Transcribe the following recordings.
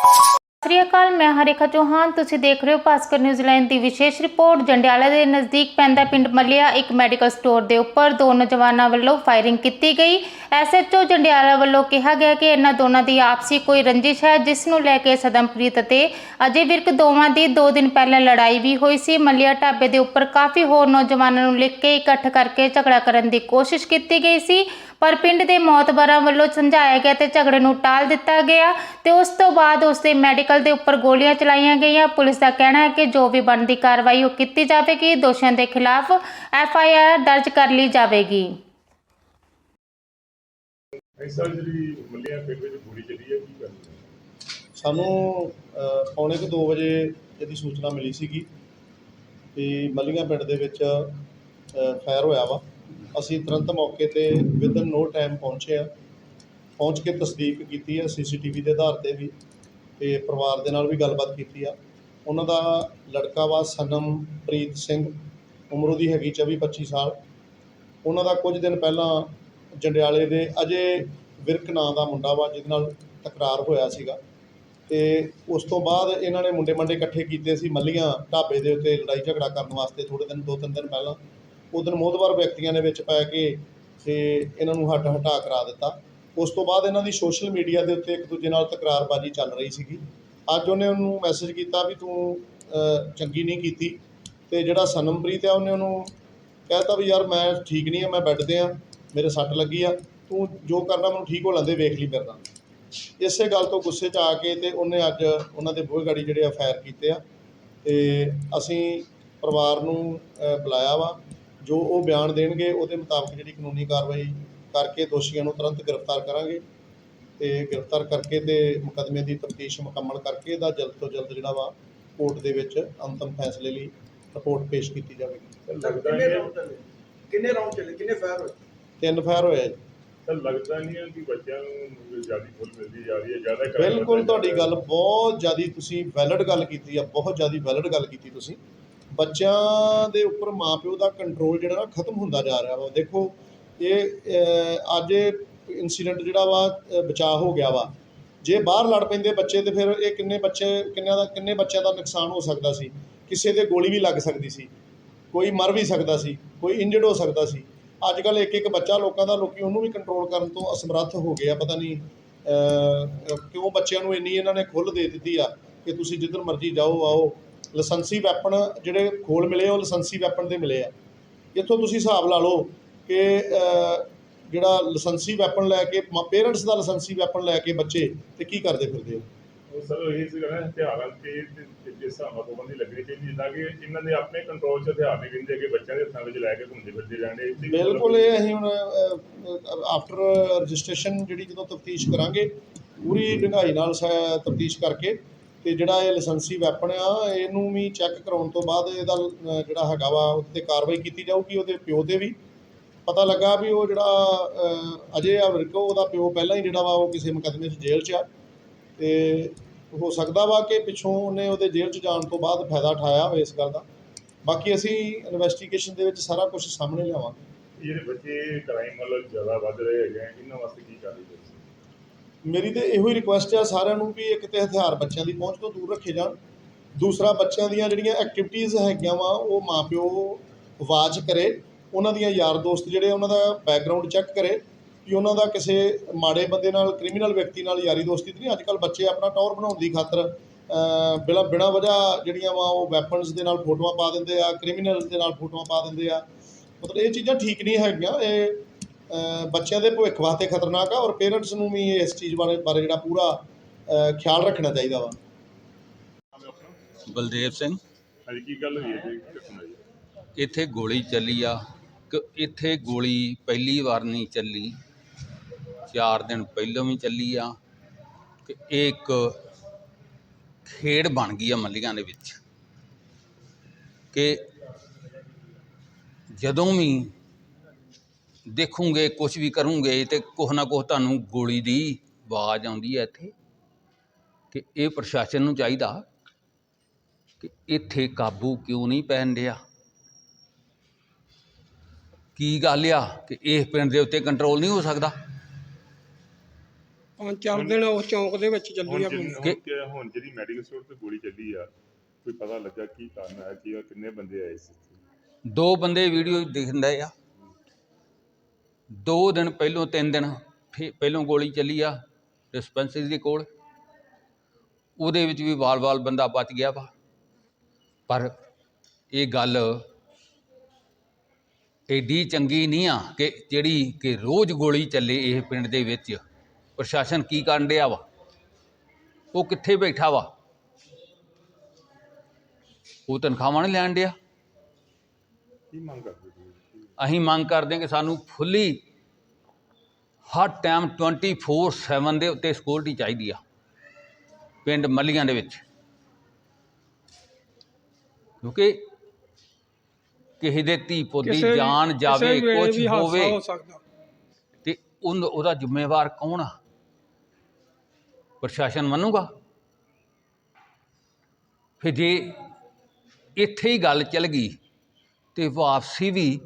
ਸਤਿ ਸ਼੍ਰੀ ਅਕਾਲ, ਮੈਂ ਹਰੇਖਾ ਚੌਹਾਨ। ਤੁਸੀਂ ਦੇਖ ਰਹੇ ਹੋ ਭਾਸਕਰ ਨਿਊਜ਼ੀਲੈਂਡ ਦੀ ਵਿਸ਼ੇਸ਼ ਰਿਪੋਰਟ। ਜੰਡਿਆਲਾ ਦੇ ਨਜ਼ਦੀਕ ਪੈਂਦਾ ਪਿੰਡ ਮੱਲਿਆ, ਇੱਕ ਮੈਡੀਕਲ ਸਟੋਰ ਦੇ ਉੱਪਰ ਦੋ ਨੌਜਵਾਨਾਂ ਵੱਲੋਂ ਫਾਇਰਿੰਗ ਕੀਤੀ ਗਈ। ਐਸਐਚਓ ਜੰਡਿਆਲਾ ਵੱਲੋਂ ਕਿਹਾ ਗਿਆ ਕਿ ਇਹਨਾਂ ਦੋਨਾਂ ਦੀ ਆਪਸੀ ਕੋਈ ਰੰਜਿਸ਼ ਹੈ, ਜਿਸ ਨੂੰ ਲੈ ਕੇ ਸਦਮਪ੍ਰੀਤ ਅਤੇ ਅਜੇ ਵਿਰਕ ਦੋਵਾਂ ਦੀ 2 ਦਿਨ ਪਹਿਲਾਂ ਲੜਾਈ ਵੀ ਹੋਈ ਸੀ। ਮੱਲਿਆ ਢਾਬੇ ਦੇ ਉੱਪਰ ਕਾਫੀ ਹੋਰ ਨੌਜਵਾਨਾਂ ਨੂੰ ਲਿਖ ਕੇ ਇਕੱਠ ਕਰਕੇ ਝਗੜਾ ਕਰਨ ਦੀ ਕੋਸ਼ਿਸ਼ ਕੀਤੀ ਗਈ ਸੀ। ਪਰ ਪਿੰਡ ਦੇ ਮੌਤਬਰਾਂ ਵੱਲੋਂ ਸਮਝਾਇਆ ਗਿਆ ਤੇ ਝਗੜੇ ਨੂੰ ਟਾਲ ਦਿੱਤਾ ਗਿਆ ਤੇ ਉਸ ਤੋਂ ਬਾਅਦ ਉਸ ਦੇ ਮੈਡੀਕਲ ਦੇ ਉੱਪਰ ਗੋਲੀਆਂ ਚਲਾਈਆਂ ਗਈਆਂ। ਪੁਲਿਸ ਦਾ ਕਹਿਣਾ ਹੈ ਕਿ ਜੋ ਵੀ ਬਣਦੀ ਕਾਰਵਾਈ ਉਹ ਕੀਤੀ ਜਾਵੇਗੀ। ਦੋਸ਼ੀਆਂ ਦੇ ਖਿਲਾਫ ਐਫ ਆਈ ਆਰ ਦਰਜ ਕਰ ਲਈ ਜਾਵੇਗੀ। ਐਸਾ ਜਿਹੜੀ ਮੱਲੀਆਂ ਪਿੰਡ ਵਿੱਚ ਗੋਲੀ ਚੱਲੀ ਹੈ ਕੀ ਕਰਨੀ ਸਾਨੂੰ ਅ, ਪੌਣੇ ਕੁ 2 ਵਜੇ ਇਹਦੀ ਸੂਚਨਾ ਮਿਲੀ ਸੀਗੀ ਕਿ ਮੱਲੀਆਂ ਪਿੰਡ ਦੇ ਵਿੱਚ ਫਾਇਰ ਹੋਇਆ ਵਾ। ਅਸੀਂ ਤੁਰੰਤ ਮੌਕੇ ਤੇ ਵਿਦਨ ਨੋ ਟਾਈਮ ਪਹੁੰਚੇ ਆ। ਪਹੁੰਚ ਕੇ ਤਸਦੀਕ ਕੀਤੀ ਹੈ ਸੀਸੀਟੀਵੀ ਦੇ ਆਧਾਰ ਤੇ ਵੀ ਤੇ ਪਰਿਵਾਰ ਦੇ ਨਾਲ ਵੀ ਗੱਲਬਾਤ ਕੀਤੀ ਆ। ਉਹਨਾਂ ਦਾ ਲੜਕਾ ਵਾ ਸਨਮਪ੍ਰੀਤ ਸਿੰਘ, ਉਮਰ ਉਹਦੀ ਹੈਗੀ 24 25 ਸਾਲ। ਉਹਨਾਂ ਦਾ ਕੁਝ ਦਿਨ ਪਹਿਲਾਂ ਜੰਡਿਆਲੇ ਦੇ ਅਜੇ ਵਿਰਕ ਨਾਂ ਦਾ ਮੁੰਡਾ ਵਾ, ਜਿਹਦੇ ਨਾਲ ਤਕਰਾਰ ਹੋਇਆ ਸੀਗਾ। ਤੇ ਉਸ ਤੋਂ ਬਾਅਦ ਇਹਨਾਂ ਨੇ ਮੁੰਡੇ ਮੰਡੇ ਇਕੱਠੇ ਕੀਤੇ ਸੀ, ਮੱਲੀਆਂ ਢਾਬੇ ਦੇ ਉੱਤੇ ਲੜਾਈ ਝਗੜਾ ਕਰਨ ਵਾਸਤੇ ਥੋੜੇ ਦਿਨ ਦੋ ਤਿੰਨ ਦਿਨ ਪਹਿਲਾਂ। ਉਹ ਦਿਨ ਮੋਹਦਵਾਰ ਵਿਅਕਤੀਆਂ ਨੇ ਵਿੱਚ ਪੈ ਕੇ ਤੇ ਇਹਨਾਂ ਨੂੰ ਹੱਟ ਹਟਾ ਕਰਾ ਦਿੱਤਾ। ਉਸ ਤੋਂ ਬਾਅਦ ਇਹਨਾਂ ਦੀ ਸੋਸ਼ਲ ਮੀਡੀਆ ਦੇ ਉੱਤੇ ਇੱਕ ਦੂਜੇ ਨਾਲ ਤਕਰਾਰਬਾਜ਼ੀ ਚੱਲ ਰਹੀ ਸੀਗੀ। ਅੱਜ ਉਹਨੇ ਉਹਨੂੰ ਮੈਸੇਜ ਕੀਤਾ ਵੀ ਤੂੰ ਚੰਗੀ ਨਹੀਂ ਕੀਤੀ ਤੇ ਜਿਹੜਾ ਸਨਮਪ੍ਰੀਤ ਆ ਉਹਨੇ ਉਹਨੂੰ ਕਹਿਤਾ ਵੀ ਯਾਰ ਮੈਂ ਠੀਕ ਨਹੀਂ ਆ, ਮੈਂ ਬੈੱਡ ਤੇ ਆ, ਮੇਰੇ ਸੱਟ ਲੱਗੀ ਆ, ਤੂੰ ਜੋ ਕਰਨਾ ਮੈਨੂੰ ਠੀਕ ਹੋ ਲੈਂਦੇ, ਵੇਖ ਲਈ ਮੇਰੇ ਇਸੇ ਗੱਲ ਤੋਂ ਗੁੱਸੇ 'ਚ ਆ ਕੇ ਤੇ ਉਹਨੇ ਅੱਜ ਉਹਨਾਂ ਦੇ ਬੂਹੇ ਗਾੜੀ ਜਿਹੜੇ ਆ ਫਾਇਰ ਕੀਤੇ ਆ। ਤੇ ਅਸੀਂ ਪਰਿਵਾਰ ਨੂੰ ਬੁਲਾਇਆ ਵਾ। ਜੋ ਉਹ ਬਿਆਨ ਦੇਣਗੇ ਉਹਦੇ ਮੁਤਾਬਕ ਜਿਹੜੀ ਕਾਨੂੰਨੀ ਕਾਰਵਾਈ ਕਰਕੇ ਦੋਸ਼ੀਆਂ ਨੂੰ ਤੁਰੰਤ ਗ੍ਰਿਫਤਾਰ ਕਰਾਂਗੇ ਤੇ ਗ੍ਰਿਫਤਾਰ ਕਰਕੇ ਤੇ ਮੁਕੱਦਮੇ ਦੀ ਤਫਤੀਸ਼ ਮੁਕੰਮਲ ਕਰਕੇ ਇਹਦਾ ਜਲਦ ਤੋਂ ਜਲਦ ਜਿਹੜਾ ਵਾ ਕੋਰਟ ਦੇ ਵਿੱਚ ਅੰਤਮ ਫੈਸਲੇ ਲਈ ਰਿਪੋਰਟ ਪੇਸ਼ ਕੀਤੀ ਜਾਵੇਗੀ। ਲੱਗਦਾ ਕਿੰਨੇ ਰਾਉਂਡ ਚੱਲੇ? ਕਿੰਨੇ ਰਾਉਂਡ ਚੱਲੇ? ਕਿੰਨੇ ਫਾਇਰ ਹੋਏ? ਤਿੰਨ ਫਾਇਰ ਹੋਇਆ ਜੀ। ਤਾਂ ਲੱਗਦਾ ਨਹੀਂ ਹੈ ਕਿ ਬੱਚਿਆਂ ਨੂੰ ਜ਼ਿਆਦਾ ਫੁੱਲ ਮਿਲਦੀ ਜਾ ਰਹੀ ਹੈ ਜ਼ਿਆਦਾ ਬਿਲਕੁਲ ਤੁਹਾਡੀ ਗੱਲ ਬਹੁਤ ਜ਼ਿਆਦੀ ਤੁਸੀਂ ਵੈਲਿਡ ਗੱਲ ਕੀਤੀ ਆ ਬਹੁਤ ਜ਼ਿਆਦੀ ਵੈਲਿਡ ਗੱਲ ਕੀਤੀ ਤੁਸੀਂ। ਬੱਚਿਆਂ ਦੇ ਉੱਪਰ ਮਾਪਿਓ ਦਾ ਕੰਟਰੋਲ ਜਿਹੜਾ ਨਾ ਖਤਮ ਹੁੰਦਾ ਜਾ ਰਿਹਾ ਵਾ। ਦੇਖੋ, ਇਹ ਅੱਜ ਇਹ ਇਨਸੀਡੈਂਟ ਜਿਹੜਾ ਵਾ ਬਚਾਅ ਹੋ ਗਿਆ ਵਾ। ਜੇ ਬਾਹਰ ਲੜ ਪੈਂਦੇ ਬੱਚੇ ਤੇ ਫਿਰ ਇਹ ਕਿੰਨੇ ਬੱਚੇ, ਕਿੰਨਿਆਂ ਦਾ, ਕਿੰਨੇ ਬੱਚਿਆਂ ਦਾ ਨੁਕਸਾਨ ਹੋ ਸਕਦਾ ਸੀ? ਕਿਸੇ ਦੇ ਗੋਲੀ ਵੀ ਲੱਗ ਸਕਦੀ ਸੀ। ਕੋਈ ਮਰ ਵੀ ਸਕਦਾ ਸੀ, ਕੋਈ ਇੰਜਰਡ ਹੋ ਸਕਦਾ ਸੀ। ਅੱਜ ਕੱਲ ਇੱਕ ਇੱਕ ਬੱਚਾ ਲੋਕਾਂ ਦਾ, ਲੋਕੀ ਉਹਨੂੰ ਵੀ ਕੰਟਰੋਲ ਕਰਨ ਤੋਂ ਅਸਮਰੱਥ ਹੋ ਗਏ ਆ। ਪਤਾ ਨਹੀਂ ਕਿਉਂ ਬੱਚਿਆਂ ਨੂੰ ਇੰਨੀ ਇਹਨਾਂ ਨੇ ਖੁੱਲ੍ਹ ਦੇ ਦਿੱਤੀ ਆ ਕਿ ਤੁਸੀਂ ਜਿੱਧਰ ਮਰਜ਼ੀ ਜਾਓ, ਆਓ। ਲਾਇਸੈਂਸੀ ਵੈਪਨ ਜਿਹੜੇ ਖੋਲ ਮਿਲੇ ਉਹ ਲਾਇਸੈਂਸੀ ਵੈਪਨ ਦੇ ਮਿਲੇ ਆ। ਇੱਥੋਂ ਤੁਸੀਂ ਹਿਸਾਬ ਲਾ ਲਓ ਕਿ ਜਿਹੜਾ ਲਾਇਸੈਂਸੀ ਵੈਪਨ ਲੈ ਕੇ ਪੇਰੈਂਟਸ ਦਾ ਲਾਇਸੈਂਸੀ ਵੈਪਨ ਲੈ ਕੇ ਬੱਚੇ ਤੇ ਕੀ ਕਰਦੇ ਫਿਰਦੇ ਆ? ਉਹ ਸਰ ਇਹ ਸੀ ਨਾ ਹਥਿਆਰਾਂ ਤੇ ਤੇ- ਤੇ ਜਿਸ ਹਿਸਾਬ ਨਾਲ ਪਾਬੰਦੀ ਲੱਗਣੀ ਚਾਹੀਦੀ ਜਿੱਦਾਂ ਕਿ ਇਹਨਾਂ ਦੇ ਆਪਣੇ ਕੰਟਰੋਲ 'ਚ ਹਥਿਆਰ ਨਹੀਂ ਰਹਿੰਦੇ ਕਿ ਬੱਚਿਆਂ ਦੇ ਹੱਥਾਂ ਵਿੱਚ ਲੈ ਕੇ ਘੁੰਮਦੇ ਫਿਰਦੇ ਜਾਂਦੇ ਬਿਲਕੁਲ ਇਹ ਅਸੀਂ ਹੁਣ ਆਫਟਰ ਰਜਿਸਟ੍ਰੇਸ਼ਨ ਜਿਹੜੀ ਜਦੋਂ ਤਫਤੀਸ਼ ਕਰਾਂਗੇ ਪੂਰੀ ਡੂੰਘਾਈ ਨਾਲ ਤਫਤੀਸ਼ ਕਰਕੇ ਅਤੇ ਜਿਹੜਾ ਇਹ ਲਾਇਸੈਂਸੀ ਵੈਪਨ ਆ ਇਹਨੂੰ ਵੀ ਚੈੱਕ ਕਰਾਉਣ ਤੋਂ ਬਾਅਦ ਇਹਦਾ ਜਿਹੜਾ ਹੈਗਾ ਵਾ ਉੱਤੇ ਕਾਰਵਾਈ ਕੀਤੀ ਜਾਊਗੀ ਉਹਦੇ ਪਿਓ ਤੇ ਵੀ। ਪਤਾ ਲੱਗਾ ਵੀ ਉਹ ਜਿਹੜਾ ਅ, ਅਜੇ ਆ ਉਹਦਾ ਪਿਓ ਪਹਿਲਾਂ ਹੀ ਜਿਹੜਾ ਵਾ ਉਹ ਕਿਸੇ ਮੁਕੱਦਮੇ 'ਚ ਜੇਲ੍ਹ 'ਚ ਆ। ਤੇ ਹੋ ਸਕਦਾ ਵਾ ਕਿ ਪਿੱਛੋਂ ਉਹਨੇ ਉਹਦੇ ਜੇਲ੍ਹ 'ਚ ਜਾਣ ਤੋਂ ਬਾਅਦ ਫਾਇਦਾ ਉਠਾਇਆ ਹੋਵੇ ਇਸ ਗੱਲ ਦਾ। ਬਾਕੀ ਅਸੀਂ ਇਨਵੈਸਟੀਗੇਸ਼ਨ ਦੇ ਵਿੱਚ ਸਾਰਾ ਕੁਝ ਸਾਹਮਣੇ ਲਿਆਵਾਂਗੇ। ਜਿਹੜੇ ਬੱਚੇ ਕ੍ਰਾਈਮ ਵੱਲ ਜ਼ਿਆਦਾ ਵੱਧ ਰਹੇ ਹੈਗੇ ਇਹਨਾਂ ਵਾਸਤੇ ਕੀ ਕਰ ਰਹੇ ਮੇਰੀ ਤੇ ਇਹੋ ਹੀ ਰਿਕੁਐਸਟ ਆ ਸਾਰਿਆਂ ਨੂੰ ਵੀ ਇੱਕ ਤੇ ਹਥਿਆਰ ਬੱਚਿਆਂ ਦੀ ਪਹੁੰਚ ਤੋਂ ਦੂਰ ਰੱਖੇ ਜਾਣ। ਦੂਸਰਾ ਬੱਚਿਆਂ ਦੀਆਂ ਜਿਹੜੀਆਂ ਐਕਟੀਵਿਟੀਜ਼ ਹੈਗੀਆਂ ਵਾ ਉਹ ਮਾਪਿਓ ਵਾਚ ਕਰੇ ਉਹਨਾਂ ਦੀਆਂ ਯਾਰ ਦੋਸਤ ਜਿਹੜੇ ਉਹਨਾਂ ਦਾ ਬੈਕਗ੍ਰਾਉਂਡ ਚੈੱਕ ਕਰੇ ਕਿ ਉਹਨਾਂ ਦਾ ਕਿਸੇ ਮਾੜੇ ਬੰਦੇ ਨਾਲ ਕ੍ਰਿਮੀਨਲ ਵਿਅਕਤੀ ਨਾਲ ਯਾਰੀ ਦੋਸਤੀ ਨਹੀਂ ਅੱਜ ਕੱਲ੍ਹ ਬੱਚੇ ਆਪਣਾ ਟੌਰ ਬਣਾਉਣ ਦੀ ਖਾਤਰ ਅ, ਬਿਲਾ ਬਿਨਾਂ ਵਜ੍ਹਾ ਜਿਹੜੀਆਂ ਵਾ ਉਹ ਵੈਪਨਸ ਦੇ ਨਾਲ ਫੋਟੋਆਂ ਪਾ ਦਿੰਦੇ ਆ ਕ੍ਰਿਮੀਨਲ ਦੇ ਨਾਲ ਫੋਟੋਆਂ ਪਾ ਦਿੰਦੇ ਆ। ਮਤਲਬ ਇਹ ਚੀਜ਼ਾਂ ਠੀਕ ਨਹੀਂ ਹੈਗੀਆਂ ਇਹ ਬੱਚਿਆਂ ਦੇ ਭਵਿੱਖ ਵਾਸਤੇ ਖਤਰਨਾਕ ਆ ਔਰ ਪੇਰੈਂਟਸ ਨੂੰ ਵੀ ਇਸ ਚੀਜ਼ ਬਾਰੇ ਬਾਰੇ ਜਿਹੜਾ ਪੂਰਾ ਖਿਆਲ ਰੱਖਣਾ ਚਾਹੀਦਾ ਵਾ। ਬਲਦੇਵ ਸਿੰਘ। ਅੱਜ ਕੀ ਗੱਲ ਹੋਈ ਹੈ ਜੀ? ਇੱਥੇ ਗੋਲੀ ਚੱਲੀ ਆ। ਕਿ ਇੱਥੇ ਗੋਲੀ ਪਹਿਲੀ ਵਾਰ ਨਹੀਂ ਚੱਲੀ। ਚਾਰ ਦਿਨ ਪਹਿਲਾਂ ਵੀ ਚੱਲੀ ਆ। ਕਿ ਇਹ ਇੱਕ ਖੇਡ ਬਣ ਗਈ ਆ ਮੱਲੀਆਂ ਦੇ ਵਿੱਚ। ਕਿ ਜਦੋਂ ਵੀ ਦੇਖੋਗੇ ਕੁਝ ਵੀ ਕਰੋਗੇ ਤੇ ਕੁਛ ਨਾ ਕੁਛ ਤੁਹਾਨੂੰ ਗੋਲੀ ਦੀ ਆਵਾਜ਼ ਆਉਂਦੀ ਹੈ ਇੱਥੇ ਕਿ ਇਹ ਪ੍ਰਸ਼ਾਸਨ ਨੂੰ ਚਾਹੀਦਾ ਕਿ ਇੱਥੇ ਕਾਬੂ ਕਿਉਂ ਨਹੀਂ ਪੈਣ ਡਿਆ। ਕੀ ਗੱਲ ਆ ਕਿ ਇਸ ਪਿੰਡ ਦੇ ਉੱਤੇ ਕੰਟਰੋਲ ਨਹੀਂ ਹੋ ਸਕਦਾ? ਪੰਜ ਚਾਰ ਦਿਨ ਉਸ ਚੌਂਕ ਦੇ ਵਿੱਚ ਚੱਲੀ ਆ ਜਿਨ- ਗੋਲੀ ਹੁਣ ਕਿ- ਹੁਣ ਜਿਹੜੀ ਮੈਡੀਕਲ ਸਟੋਰ ਤੇ ਗੋਲੀ ਚੱਲੀ ਆ ਕੋਈ ਪਤਾ ਲੱਗਾ ਕੀ ਕਾਰਨ ਹੈ ਕੀ ਕਿੰਨੇ ਬੰਦੇ ਆਏ ਸੀ ਦੋ ਬੰਦੇ ਵੀਡੀਓ ਦਿਖਦੇ ਆ। ਦੋ ਦਿਨ ਪਹਿਲੋਂ, ਤਿੰਨ ਦਿਨ ਫੇ- ਪਹਿਲੋਂ ਗੋਲੀ ਚੱਲੀ ਆ ਡਿਸਪੈਂਸਰੀ ਦੇ ਕੋਲ। ਉਹਦੇ ਵਿੱਚ ਵੀ ਵਾਲ-ਵਾਲ ਬੰਦਾ ਬਚ ਗਿਆ ਵਾ। ਪਰ ਇਹ ਗੱਲ ਏਡੀ ਚੰਗੀ ਨਹੀਂ ਆ ਕਿ ਜਿਹੜੀ ਕਿ ਰੋਜ਼ ਗੋਲੀ ਚੱਲੇ ਇਹ ਪਿੰਡ ਦੇ ਵਿੱਚ। ਪ੍ਰਸ਼ਾਸਨ ਕੀ ਕਰਨ ਡਿਆ ਵਾ? ਉਹ ਕਿੱਥੇ ਬੈਠਾ ਵਾ? ਉਹ ਤਨਖਾਹਾਂ ਨਹੀਂ ਲੈਣ ਡਿਆ। ਕੀ ਮੰਗ ਕਰਦੇ ਅਸੀਂ ਮੰਗ ਕਰਦੇ ਹਾਂ ਕਿ ਸਾਨੂੰ ਫੁੱਲੀ ਹਰ ਟਾਈਮ 24/7 ਦੇ ਉੱਤੇ ਸਿਕਿਉਰਿਟੀ ਚਾਹੀਦੀ ਆ ਪਿੰਡ ਮੱਲੀਆਂ ਦੇ ਵਿੱਚ। ਕਿਉਂਕਿ ਕਿਸੇ ਦੇ ਧੀ ਪੁੱਤ ਦੀ ਕਿਸੇ ਵੀ- ਜਾਨ ਜਾਵੇ ਕਿਸੇ ਵੇਲੇ ਕੁਝ ਵੀ ਹਾਦਸਾ ਹੋਵੇ ਹੋ ਸਕਦਾ। ਤੇ ਉਹਨ- ਉਹਦਾ ਜ਼ਿੰਮੇਵਾਰ ਕੌਣ ਆ? ਪ੍ਰਸ਼ਾਸਨ ਮੰਨੂਗਾ। ਫਿਰ ਜੇ ਇੱਥੇ ਹੀ ਗੱਲ ਚੱਲ ਗਈ ਤੇ ਵਾਪਸੀ ਵੀ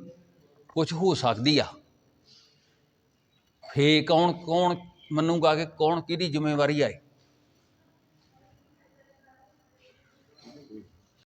ਕੁਝ ਹੋ ਸਕਦੀ ਆ ਫੇ ਕੌਣ ਕੌਣ ਮੰਨੂਗਾ ਕਿ ਕੌਣ ਕਿਹਦੀ ਜ਼ਿੰਮੇਵਾਰੀ ਆ ਇਹ?